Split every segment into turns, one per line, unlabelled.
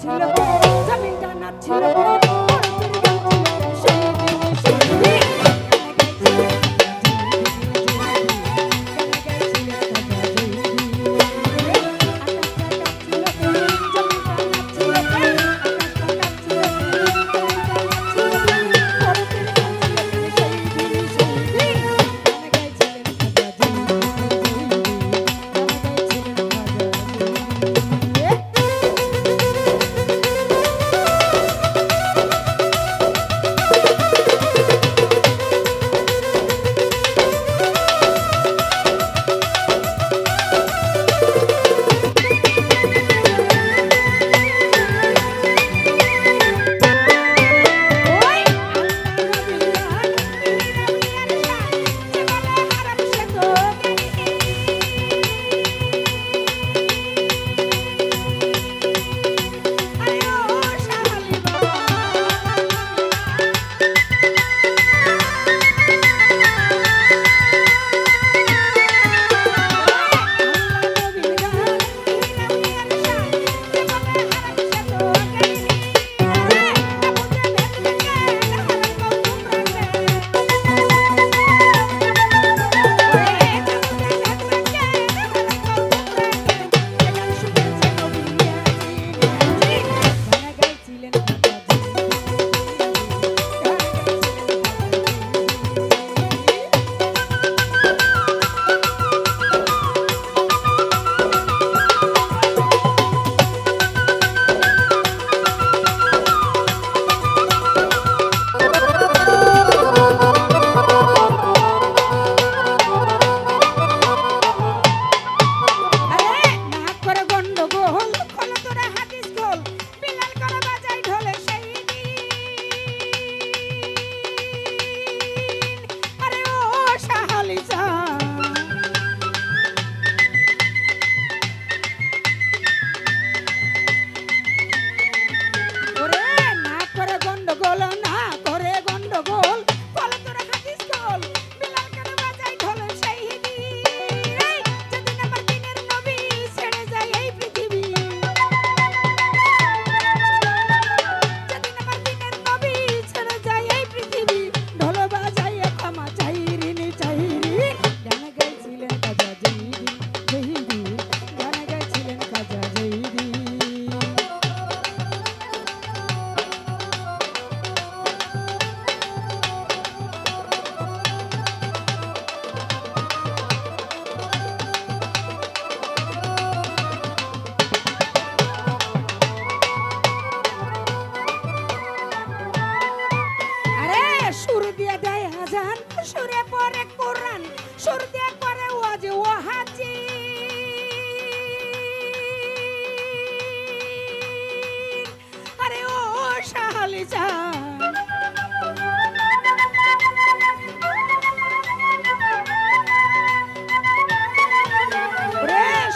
নাচছিল জমিনটা নাচছিল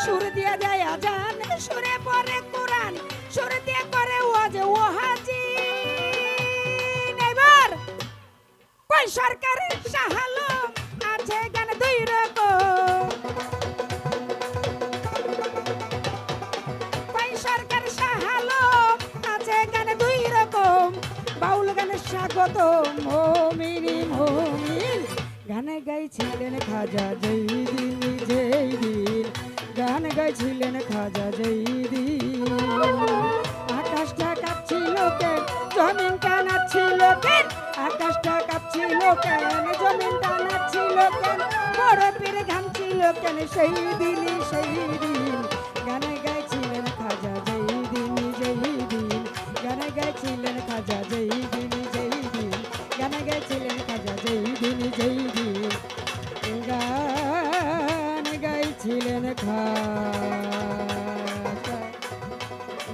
সুর দিয়ে দেয় আজান সুরে পরে কোরআন, সুর দিয়ে করে ওয়াজ ওয়াহাজি এবার, কই সরকারের সাহালো আছে স্বাগত মমিনি, মমিন। গানে গাইছিলেন খাজা জয়দিন জয়দিন। গান গাইছিলেন খাজা জয়দিন। আকাশটা কাঁপছিল কেন? জমিনটা নাচছিল কেন? আকাশটা কাঁপছিল কেন? জমিনটা নাচছিল কেন? বড় বরফের ঘামছিল কেন? সেই দিনই সেই দিন গানে গাইছিলেন খাজা জয়দিন জয়দিন। গানে গাইছিলেন খাজা জয়দিন।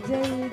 जय